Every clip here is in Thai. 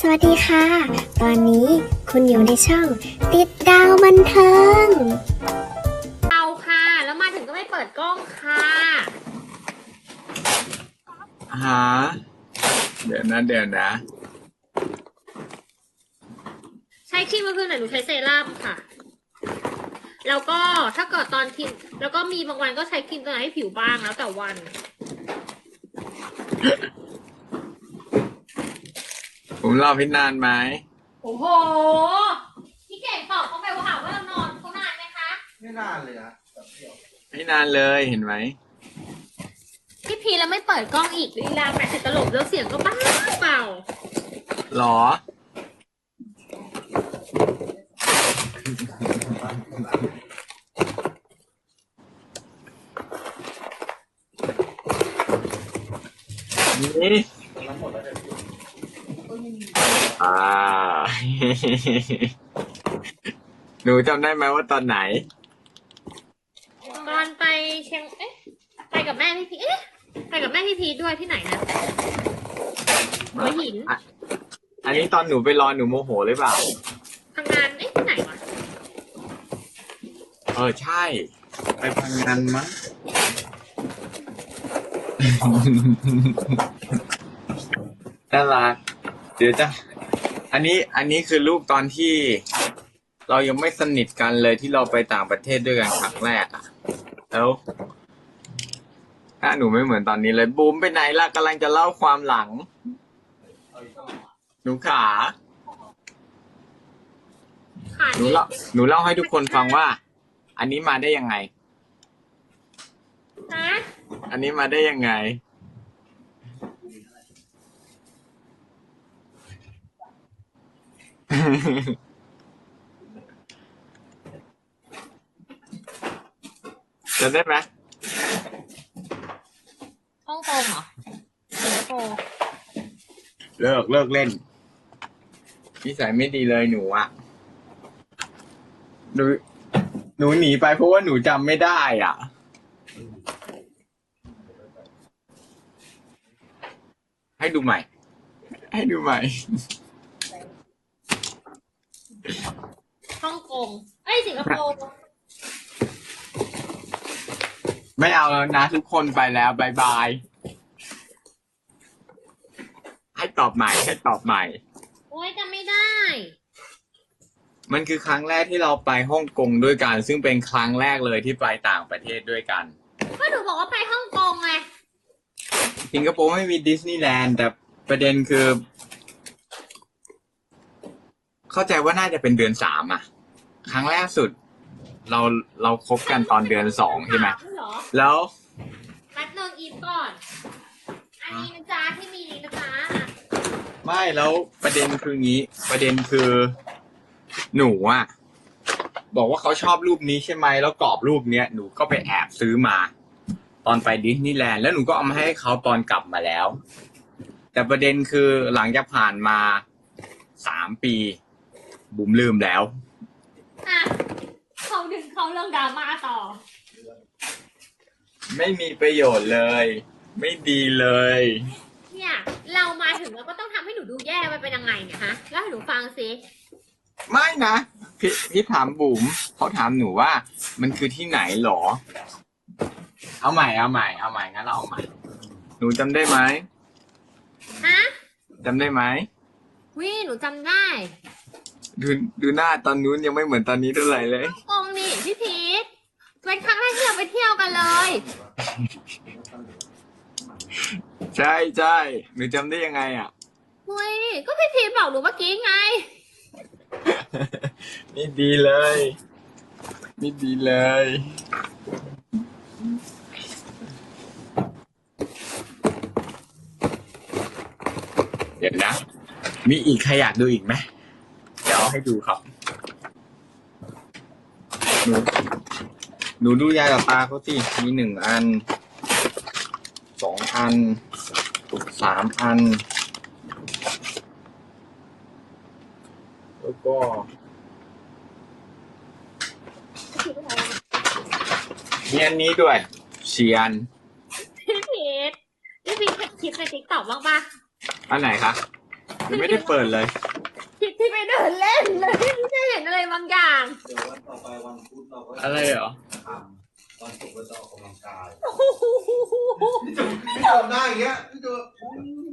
สวัสดีค่ะ ตอนนี้คุณอยู่ในช่อง ติดดาวบันเทิง เอาค่ะ แล้วมาถึงก็ไม่เปิดกล้องค่ะหาเดี๋ยวนะเดี๋ยวนะ ใช้ครีมเมื่อคืนไหนหนูใช้เซรั่มค่ะ แล้วก็ถ้าเกิดตอนทีมแล้วก็มีบางวันก็ใช้ครีมตัวไหนให้ผิวบ้างแล้วแต่วัน ผมรอพี่นานไหมโอ้โห พี่เก่งตอบเขาไปว่าหาว่าเรานอนเขานานไหมคะ ไม่นานเลยนะแบบเดียวไม่นานเลยเห็นไหมพี่พีแล้วไม่เปิดกล้องอีกลีลาแปดสิบตลบแล้วเสียงก็บ้าเปล่า หรอ นี่ ตรงนั้นหมดแล้วเดี๋ยวพี่ อ่า หนูจำได้ไหมว่าตอนไหน ตอนไปเชียงเอ๊ะไปกับแม่พี่พีเอ๊ะไปกับแม่พี่พีด้วยที่ไหนนะหัวหินอันนี้ตอนหนูไปรอหนูโมโหหรือเปล่าทำงานเอ๊ะที่ไหนวะเออใช่ ไปพังงานมั้งน่ารักเดี๋ยวจะ อันนี้อันนี้คือรูปตอนที่เรายังไม่สนิทกันเลยที่เราไปต่างประเทศด้วยกันครั้งแรกอะแล้วถ้าหนูไม่เหมือนตอนนี้เลยบูมไปไหนล่ะกำลังจะเล่าความหลังเอาอีกช่องหนูขาขาดหนูนี่เล่าหนูเล่าให้ทุกคนฟังว่า อันนี้มาได้ยังไงฮะอันนี้มาได้ยังไง จะได้ไหมฮ่องกงเหรอสิงคโปร์เลิกเลิกเล่นนิสัยไม่ดีเลยหนูอะหนูหนูหนีไปเพราะว่าหนูจำไม่ได้อะ ให้ดูใหม่ ให้ดูใหม่ ฮ่องกง เอ้ยสิ งคโปร์ไม่เอาแล้วนะ ทุกคนไปแล้วบายบาย ให้ตอบใหม่ให้ตอบใหม่ โอ้ยจำไม่ได้ มันคือครั้งแรกที่เราไปฮ่องกงด้วยกัน ซึ่งเป็นครั้งแรกเลยที่ไปต่างประเทศด้วยกัน ก็หนูบอกว่าไปฮ่องกงไง สิงคโปร์ไม่มีดิสนีย์แลนด์แต่ประเด็นคือ เข้าใจว่าน่าจะเป็นเดือนสามอะ ครั้งแรกสุด เราเราคบกันตอนเดือนสองใช่ไหมเหรอแล้วนัดเนิงอีฟก่อน อันนี้นะจ๊ะที่มีนะจ๊ะไม่แล้วประเด็นคืองี้ ประเด็นคือ หนูอะบอกว่าเขาชอบรูปนี้ใช่ไหมแล้วกรอบรูปเนี้ยหนูก็ไปแอบซื้อมา ตอนไปดิสนีย์แลนด์แล้วหนูก็เอามาให้เขาตอนกลับมาแล้ว แต่ประเด็นคือหลังจากผ่านมาสามปีบุ๋มลืมแล้ว อะเขาดึงเขาเรื่องดราม่าต่อ ไม่มีประโยชน์เลย ไม่ดีเลย เนี่ย เรามาถึงเราก็ต้องทำให้หนูดูแย่มันเป็นยังไงเนี่ยฮะเล่าให้หนูฟังสิไม่นะพี่พี่ถามบุ๋มเขาถามหนูว่า มันคือที่ไหนหรอ เอาใหม่เอาใหม่เอาใหม่งั้นเราเอาใหม่หนูจำได้ไหมฮะจำได้ไหมวิหนูจำได้ ดูดูหน้าตอนนู้นยังไม่เหมือนตอนนี้เท่าไหร่เลยฮ่องกงนี่พี่พีทเป็นครั้งแรกที่เราไปเที่ยวกันเลย ใช่ใช่หนูจำได้ยังไงอะเฮ้ยก็พี่พีทบอกหนูเมื่อกี้ไง นี่ดีเลย นี่ดีเลย เดี๋ยวนะ มีอีกใครอยากดูอีกไหม เดี๋ยวเอาให้ดูครับหนูหนูดูยากับตาเขาสิมีหนึ่งอัน สองอัน สามอัน แล้วก็มีอันนี้ด้วย เชียน พี่พีทพี่พีทเห็นคลิปในติ๊กต็อกบ้างปะอันไหนคะหนูไม่ได้เปิดเลยที่ที่ไปเดิน เล่นเลยไม่ได้เห็นอะไรบางอย่างเดี๋ยววันต่อไปวันพุธเราก็อะไรเหรอทำวันศุกร์เราจะออกกำลังกายโอ้โหพี่จุ๊บพี่ทำได้อย่างเงี้ยพี่จุ๊บ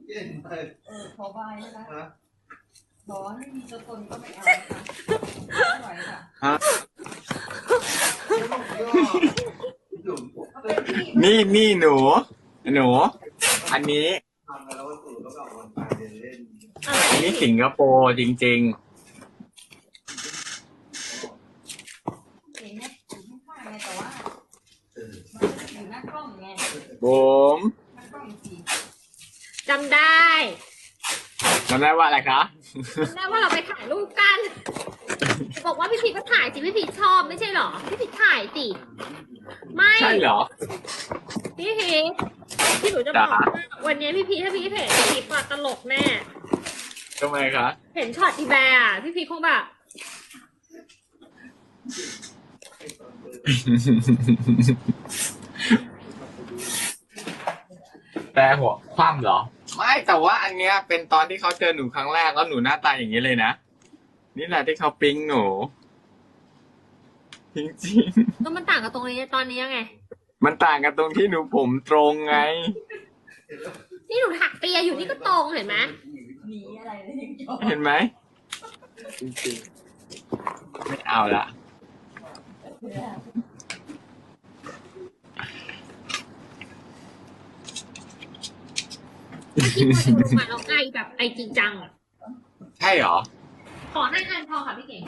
เก่งไปเออขอบายนะคะนะบอกว่าไม่มีตัวตนก็ไม่เอาค่ะไม่ไหวค่ะฮะพี่จุ๊บเอาเป็นที่นี่นี่หนู หนู อันนี้ ทำกันแล้ววันศุกร์ก็แบบวันไปเดินเล่นอะไรอันนี้สิงคโปร์จริงเห็นไหมอยู่ข้างๆไงแต่ว่า เออ มันอยู่หน้ากล้องไง ๆผมหน้ากล้องสีจำได้จำได้ว่าอะไรคะจำได้ว่าเราไปถ่ายรูปกัน บอกว่าพี่พีชก็ถ่ายสิพี่พีชชอบไม่ใช่เหรอ พี่พีชถ่ายสิไม่ใช่เหรอ พี่พีชที่หนูจะบอกจ๋าว่าวันนี้พี่พีชถ้าพี่พีชเห็นพี่พีชปาตลกแน่ทำไมคะเห็นช็อตอีแบร์อะพี่พีชคงแบบ แต่หัวคว่ำเหรอ ไม่แต่ว่าอันเนี้ยเป็นตอนที่เขาเจอหนูครั้งแรกแล้วหนูหน้าตาอย่างนี้เลยนะ นี่แหละที่เขาปิ๊งหนู จริงก็มันต่างกับตรงนี้ตอนนี้ยังไง ๆ มันต่างกันตรงที่หนูผมตรงไง นี่หนูถักเปียอยู่นี่ก็ตรงเห็นไหมหนีอะไรเลยยังจบเห็นไหมจริงๆไม่เอาละ เมื่อกี้พอดูลงมาแล้วไอแบบไอจริงจังอะใช่เหรอ ขอให้อันพอค่ะพี่เก่ง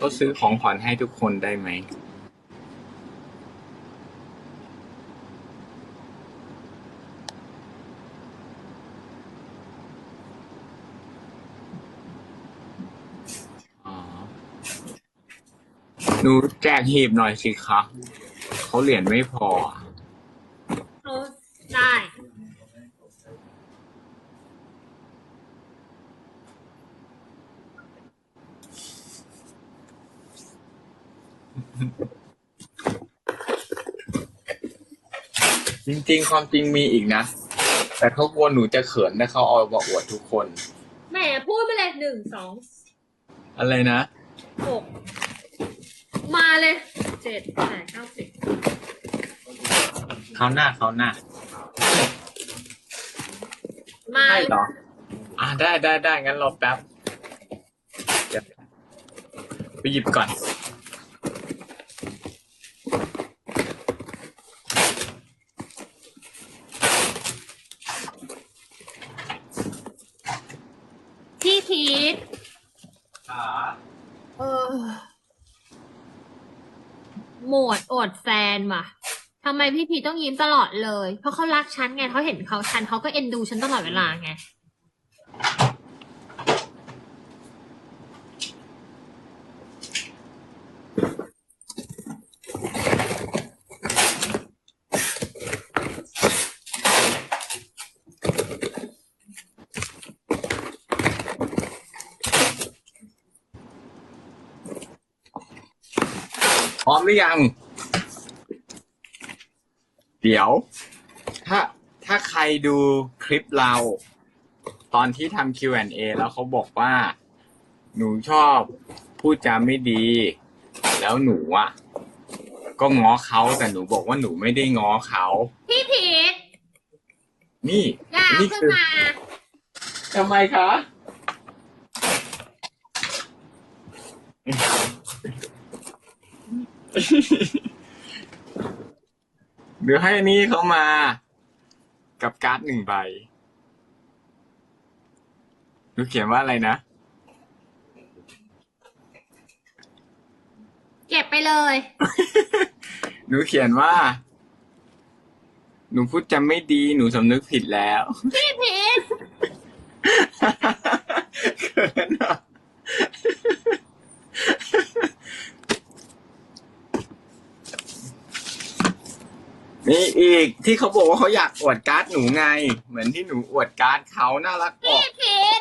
ก็ซื้อของขวัญให้ทุกคนได้ไหม อ๋อ หนูแจกหีบหน่อยสิคะเขาเหรียญไม่พอเอาได้ จริงๆความจริงมีอีกนะ แต่เขากลัวหนูจะเขินถ้าเขาเอามาอวดทุกคน แหมพูดไปเลยหนึ่งสองอะไรนะหกมาเลยเจ็ดแปดเก้าสิบเขาหน้าเขาหน้ามาใช่เหรอ อ่าได้ได้ได้งั้นรอแป๊บเดี๋ยวไปหยิบก่อน พี่พีท ขา เออโหมดอดแฟนว่ะทำ ไมพี่พีต้องยิ้มตลอดเลย เพราะเขารักฉันไงเขาเห็นเขาฉันเขาก็เอ็นดูฉันตลอดเวลาไง พร้อมหรือยัง เดี๋ยว ถ้าถ้าใครดูคลิปเรา ตอนที่ทำ Q&A แล้วเขาบอกว่า หนูชอบพูดจาไม่ดี แล้วหนูอะ ก็ง้อเขาแต่หนูบอกว่าหนูไม่ได้ง้อเขา พี่พีทนี่ อย่านี่ขึ้นคือมา ทำไมคะ เดี๋ยวให้อันนี้เขามา กับการ์ดหนึ่งใบหนูเขียนว่าอะไรนะ เก็บไปเลย หนูเขียนว่า หนูพูดจำไม่ดี หนูสำนึกผิดแล้ว พี่พีทเขินอะ มีอีกที่เขาบอกว่าเขาอยากอวดการ์ดหนูไง เหมือนที่หนูอวดการ์ดเขาน่ารักออก ผิด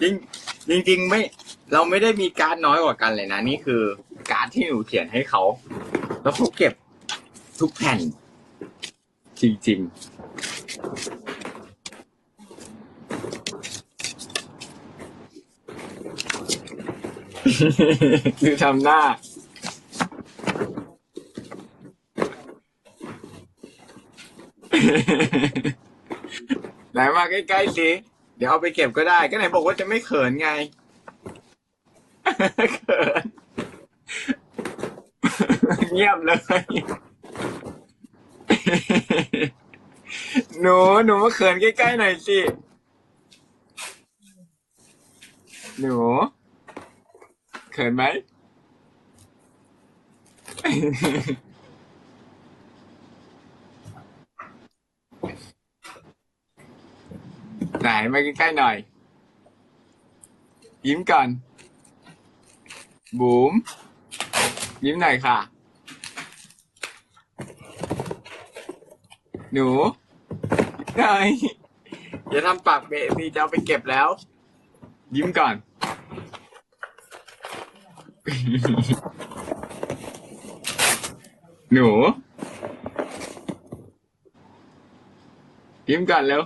จริงจริงๆไม่เราไม่ได้มีการ์ดน้อยกว่ากันเลยนะ นี่คือ การ์ดที่หนูเขียนให้เขา แล้วเขาเก็บทุกแผ่น จริงจริงคือทำหน้า ไหนมาใกล้ๆสิ เดี๋ยวเอาไปเก็บก็ได้ ก็ไหนบอกว่าจะไม่เขินไง เขิน เงียบเลย หนูหนูมาเขินใกล้ๆหน่อยสิ หนู เขินไหม ไหนมาใกล้ๆหน่อย ยิ้มก่อน บุ๋มยิ้มหน่อยค่ะ หนูหน่อยอย่าทำปากเบะสิจะเอาไปเก็บแล้ว ยิ้มก่อน หนู ยิ้มก่อนเร็ว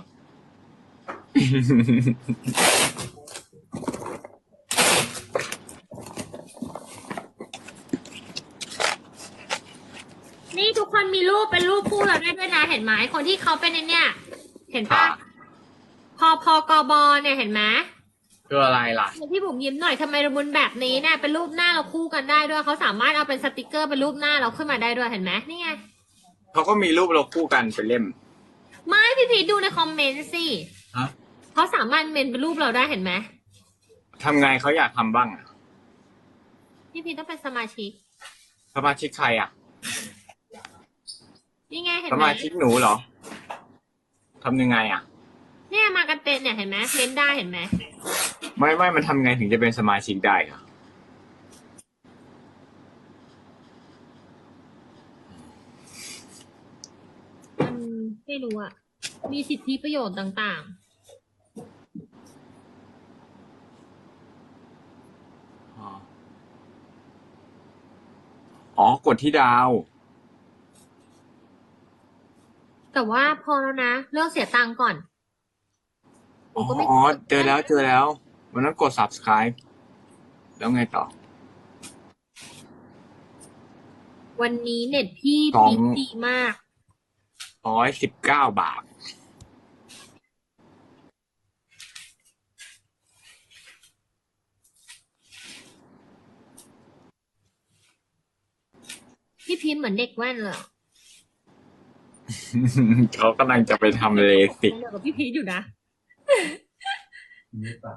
นี่ทุกคนมีรูปเป็นรูปคู่เราได้ด้วยนะเห็นไหมคนที่เขาเป็นไอเนี่ย เห็นปะพอพอกบเนี่ยเห็นไหมคืออะไรล่ะพี่บุ๋มยิ้มหน่อยทำไมระมุนแบบนี้เนี่ยเป็นรูปหน้าเราคู่กันได้ด้วยเขาสามารถเอาเป็นสติกเกอร์เป็นรูปหน้าเราขึ้นมาได้ด้วยเห็นไหมนี่ไงเขาก็มีรูปเราคู่กันเป็นเล่ม ไม่พี่พีชดูในคอมเมนต์สิฮะ เขาสามารถเมนเป็นรูปเราได้เห็นไหมทำไงเขาอยากทำบ้างอะพี่พีชต้องเป็นสมาชิก สมาชิกใครอะ นี่ไงเห็นสไหมมาชิกหนูเหรอทำยังไงอะ เนี่ยมากันเต็มเนี่ยเห็นไหมเมนได้เห็นไหมไม่ไม่มันทำไงถึงจะเป็นสมาชิกได้อะมันไม่รู้อะมีสิทธิประโยชน์ต่างอ๋ อ๋อกดที่ดาวๆแต่ว่าพอแล้วนะเลิกเสียตังค์ก่อนหนูอ๋อก็ไม่อ๋อ เจอแล้วเจอแล้ววันนั้นกด subscribe แล้วไงต่อ วันนี้เน็ตพี่สอง พีคดีมาก ร้อยสิบเก้าบาท พี่พีชเหมือนเด็กแว่นเลยเขากำลังจะไปทำเลสิกเดียวกับพี่พีชอยู่นะนี่ปะ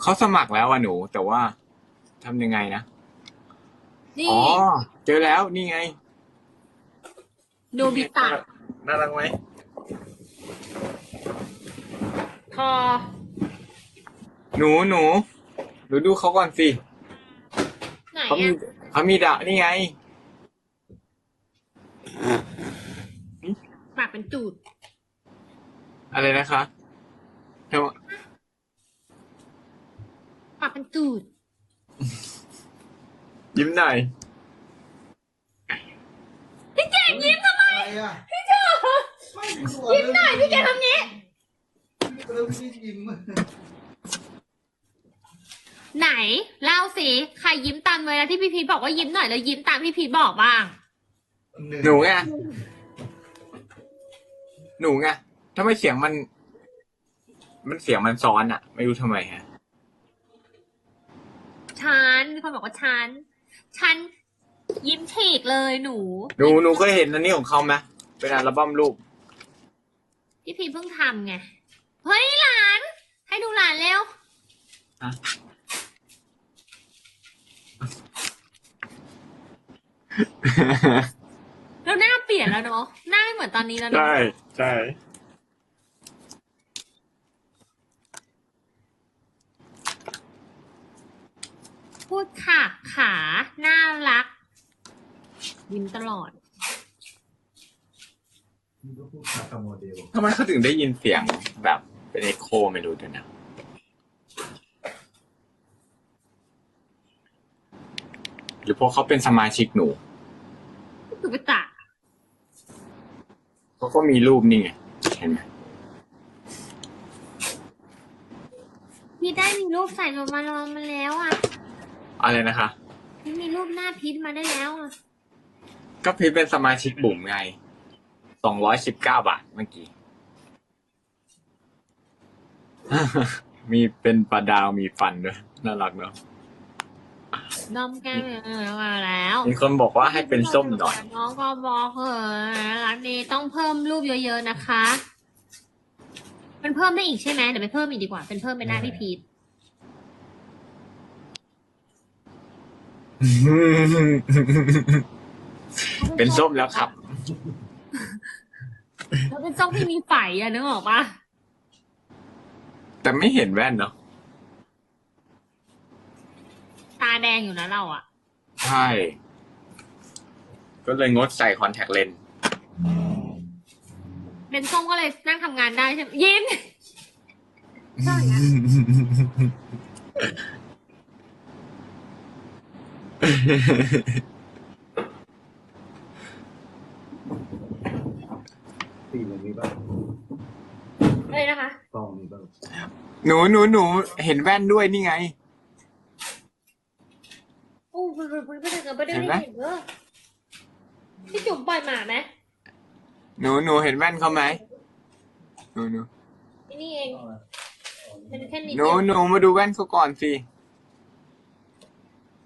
เขาสมัครแล้วอะหนู แต่ว่าทำยังไงนะ นี่อ๋อ เจอแล้วนี่ไง โนบิตะน่ารักไหมพอ หนูหนูหนูดูเขาก่อนสิไหนเขามีอะเขามีดาวนี่ไง ปากเป็นจูดอะไรนะคะทำปากเป็นจูดยิ้มหน่อยพี่เก่งยิ้มทำไมอะไรอะพี่เจ้าไม่มีส่วยิ้มหน่อยพี่เก่งทำงี้เริ่มที่ยิ้ม ไหนเล่าสิใครยิ้มตามเวลาที่พี่พีชบอกว่ายิ้มหน่อยแล้วยิ้มตามพี่พีชบอกบ้าง หนูไงหนูไงทำไมเสียงมัน มันเสียงมันซ้อนอะไม่รู้ทำไมฮะฉันมีคนบอกว่าฉันฉันยิ้มฉีกเลยหนู หนูหนูเคยเห็นอันนี้ของเขาไหมเป็นอัลบั้มรูปพี่พีชเพิ่งทำไง เฮ้ยหลาน ให้ดูหลานเร็ว ฮะ แล้วหน้าเปลี่ยนแล้วเนาะหน้าไม่เหมือนตอนนี้แล้วเนาะใช่ใช่พูดค่ะ ขาน่ารัก ยิ้มตลอด ทำไมเขาถึงได้ยินเสียงแบบเป็นเอ็โคไม่รู้ด้วยนะ หรือพวกเขาเป็นสมาชิกหนูตุ๊กตาเขาก็มีรูปนี่ไงเห็นไหมพี่ได้มีรูปใส่ลงมาลองมาแล้วอะอะไรนะคะพี่มีรูปหน้าพีทมาได้แล้วก็พีทเป็นสมาชิกบุ๋มไงสองร้อยสิบเก้าบาทเมื่อกี้ มีเป็นปลาดาวมีฟันด้วยน่ารักเนาะ ดอมแก้มเออมาแล้วมีคนบอกว่าให้เป็นส้มหน่อย น้องก็บอกเออรักดีต้องเพิ่มรูปเยอะๆนะคะ มันเพิ่มได้อีกใช่ไหมเดี๋ยวไปเพิ่มอีกดีกว่า เป็นเพิ่มเป็นหน้าพี่พีทเป็นส้มแล้วครับแล้วเป็นส้มที่มีไฝอะนึกออกปะแต่ไม่เห็นแว่นเนาะ ตาแดงอยู่นะเราอะใช่ ก็เลยงดใส่คอนแทคเลนส์เป็นส้มก็เลยนั่งทำงานได้ใช่ไหมยิ้มใช่นะตีมันมีบ้างอะไรนะคะกล้องมีบ้าง หนูหนูหนูเห็นแว่นด้วยนี่ไงโอ้โหไม่ได้เงินไม่ได้เห็นไหมเห็นเออพี่จุ๋มปล่อยหมาไหมหนูหนูเห็นแว่นเขาไหมหนูหนูที่นี่เองเป็นแค่นิดหนูเดียวหนูมาดูแว่นเขาก่อนสิ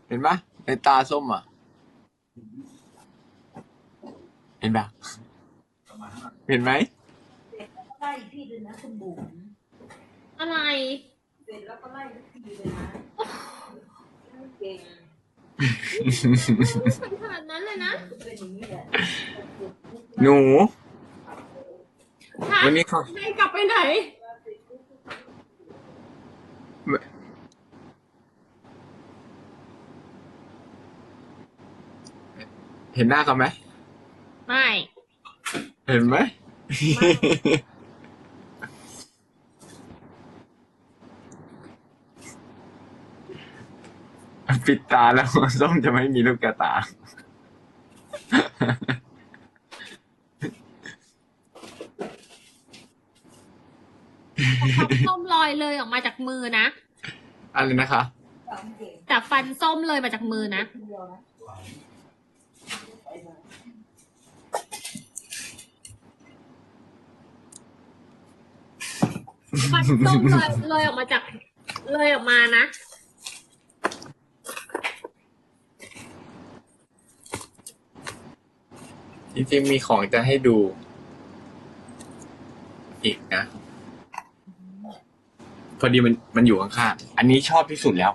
เห็นปะในตาส้มอะ เห็นปะเห็นไหมไล่พี่เลยนะคุณบุ๋มอะไร เสร็จแล้วก็ไล่ทุกทีเลยนะเก่ง ขนาดนั้นเลยนะเป็นอย่างนี้แหละหนูฮะวันนี้เขาให้กลับไปไหน เห็นหน้าเขาไหม ไม่ เห็นไหม ปิดตาแล้วส้มจะไม่มีลูกกระตาส้มลอยเลยออกมาจากมือนะ อะไรนะคะสามเก่งแต่ฟันส้มเลยมาจากมือนะคนเดียวนะ ฟันส้มเลยเลยออกมาจาก เลยออกมานะ จริงๆมีของจะให้ดู อีกนะ พอดีมันมันอยู่ข้างๆอันนี้ชอบที่สุดแล้ว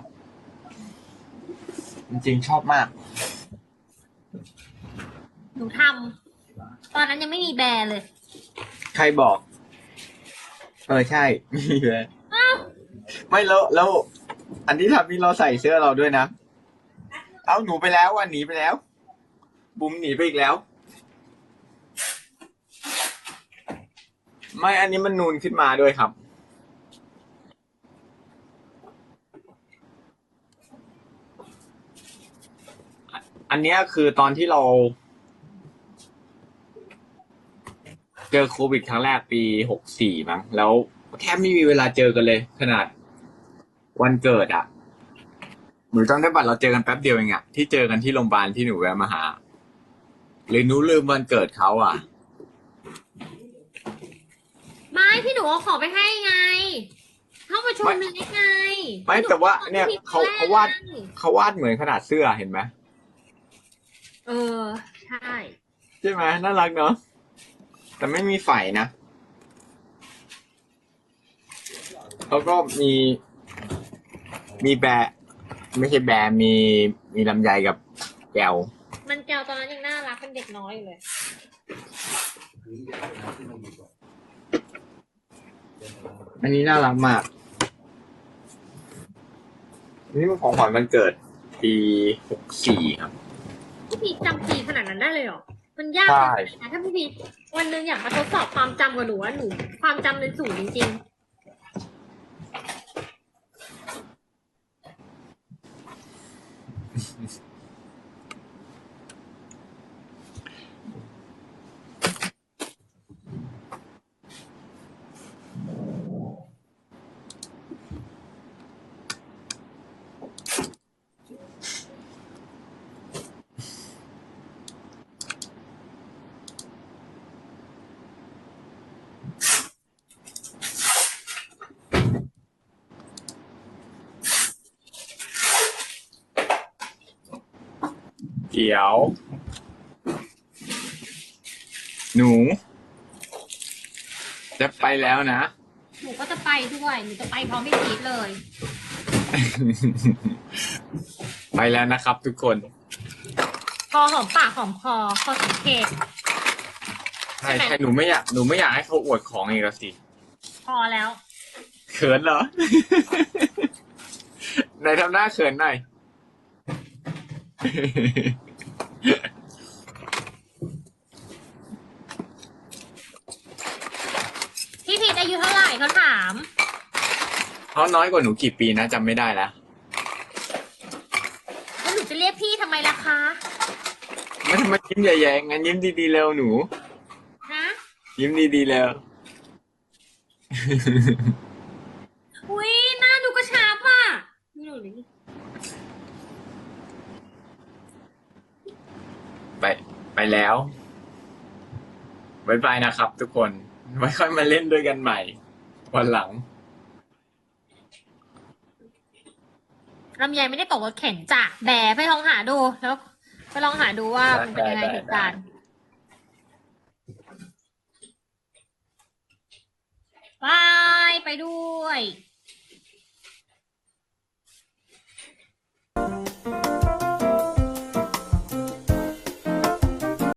จริงๆชอบมาก หนูทำตอนนั้นยังไม่มีแบรนด์เลย ใครบอก เออใช่ มีเลยไม่แล้วแล้ว อันที่ทำนี่เราใส่เสื้อเราด้วยนะ เอาหนูไปแล้วอะหนีไปแล้ว บุ๋มหนีไปอีกแล้ว ไม่อันนี้มันนูนขึ้นมาด้วยครับ อันเนี้ยคือตอนที่เรา เจอโควิดครั้งแรกปีหกสี่มั้งแล้วแทบไม่มีเวลาเจอกันเลย ขนาดวันเกิดอะหนูจำได้บัตรเราเจอกันแป๊บเดียวเองอะที่เจอกันที่โรงพยาบาลที่หนูแวะมาหาเลยหนูลืมวันเกิดเขาอะ ม่พี่หนูเอาของไปให้ไง เข้าประชุมเลยไงไม่แต่ว่าเนี่ยเขาเขาวาดเขาวาดเหมือนขนาดเสื้อเห็นไหมเออ ใช่ ใช่ไหมน่ารักเนาะแต่ไม่มีไฝนะแล้วก็มี มีแบไม่ใช่แบมีมีลำไยกับแก้วมันแก้วตอนนั้นยังน่ารักเป็นเด็กน้อยอยู่เลย อันนี้น่ารักมาก นี่เป็นของขวัญวันเกิด ปีหกสี่ครับ พี่พีชจำปีขนาดนั้นได้เลยเหรอ มันยากใช่นะถ้าพี่พีชวันหนึงอยากมาทดสอบความจำกับหนูว่าหนู ความจำเป็นศูนย์จริง ขียว หนู จะไปแล้วนะ หนูก็จะไปด้วย หนูจะไปพร้อมพี่พีทเลย ไปแล้วนะครับทุกคน พอหอมปากหอมคอพอสังเกต ใช่ใช่หนูไม่อยากหนูไม่อยากให้เขาอวดของเองละสิพอแล้ว เขินเหรอ ไหนทำหน้าเขินหน่อย พี่พีท อายุเท่าไหร่เขาถาม เขาน้อยกว่าหนูกี่ปีนะจำไม่ได้แล้ว แล้วหนูจะเรียกพี่ทำไมล่ะคะไม่ทำไมยิ้มแย่ๆงั้นยิ้มดีๆเร็วหนู ฮะ ยิ้มดีๆเร็ว อุ้ยหน้าดูกระชับอะหนูนี่ไปไปแล้วบายบายนะครับทุกคน ไว้ค่อยมาเล่นด้วยกันใหม่ วันหลังลำไยไม่ได้ตกรถเข็นจ้ะแบไปลองหาดูแล้วไปลองหาดูว่ามันเป็นยังไงได้ได้เหตุการณ์บาย ไปด้วย